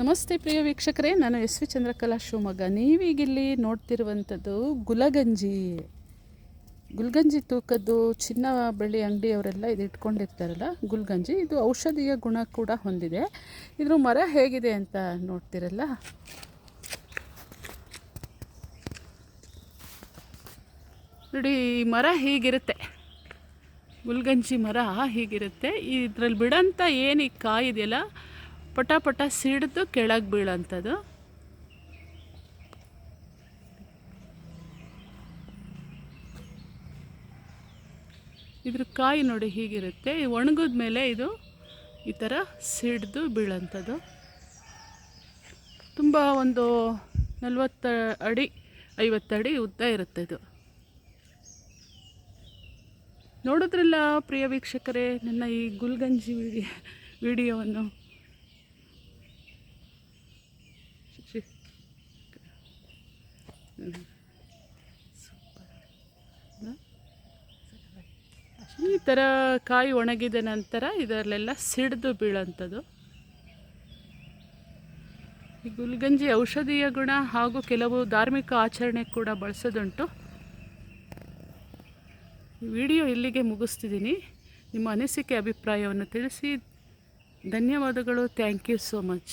ನಮಸ್ತೆ ಪ್ರಿಯ ವೀಕ್ಷಕರೇ, ನಾನು ಎಸ್ ವಿ ಚಂದ್ರಕಲಾ ಶಿವಮೊಗ್ಗ. ನೀವೀಗಿಲ್ಲಿ ನೋಡ್ತಿರುವಂಥದ್ದು ಗುಲಗಂಜಿ. ಗುಲ್ಗಂಜಿ ತೂಕದ್ದು ಚಿನ್ನ ಬೆಳ್ಳಿ ಅಂಗಡಿಯವರೆಲ್ಲ ಇದು ಇಟ್ಕೊಂಡಿರ್ತಾರಲ್ಲ, ಗುಲ್ಗಂಜಿ, ಇದು ಔಷಧೀಯ ಗುಣ ಕೂಡ ಹೊಂದಿದೆ. ಇದ್ರ ಮರ ಹೇಗಿದೆ ಅಂತ ನೋಡ್ತಿರಲ್ಲ? ನೋಡಿ ಮರ ಹೀಗಿರುತ್ತೆ. ಗುಲ್ಗಂಜಿ ಮರ ಹೀಗಿರುತ್ತೆ. ಇದ್ರಲ್ಲಿ ಬಿಡೋಂಥ ಏನು ಈ ಕಾಯಿ ಇದೆಯಲ್ಲ ಪಟ ಪಟ ಸಿಡಿದು ಕೆಳಗೆ ಬೀಳೋಂಥದ್ದು ಇದ್ರ ಕಾಯಿ ನೋಡಿ ಹೀಗಿರುತ್ತೆ. ಒಣಗಿದ ಮೇಲೆ ಇದು ಈ ಥರ ಸಿಡಿದು ಬೀಳೋಂಥದ್ದು ತುಂಬ ಒಂದು ನಲ್ವತ್ತು ಅಡಿ, ಐವತ್ತು ಅಡಿ ಉದ್ದ ಇರುತ್ತೆ ಇದು. ನೋಡಿದ್ರಲ್ಲ ಪ್ರಿಯ ವೀಕ್ಷಕರೇ, ನನ್ನ ಈ ಗುಲ್ಗಂಜಿ ವಿಡಿಯೋ ವಿಡಿಯೋವನ್ನು. ಈ ಥರ ಕಾಯಿ ಒಣಗಿದ ನಂತರ ಇದರಲ್ಲೆಲ್ಲ ಸಿಡಿದು ಬೀಳೋಂಥದ್ದು. ಈ ಗುಲ್ಗಂಜಿ ಔಷಧೀಯ ಗುಣ ಹಾಗೂ ಕೆಲವು ಧಾರ್ಮಿಕ ಆಚರಣೆ ಕೂಡ ಬಳಸೋದುಂಟು. ವಿಡಿಯೋ ಇಲ್ಲಿಗೆ ಮುಗಿಸ್ತಿದ್ದೀನಿ. ನಿಮ್ಮ ಅನಿಸಿಕೆ, ಅಭಿಪ್ರಾಯವನ್ನು ತಿಳಿಸಿ. ಧನ್ಯವಾದಗಳು. Thank you so much.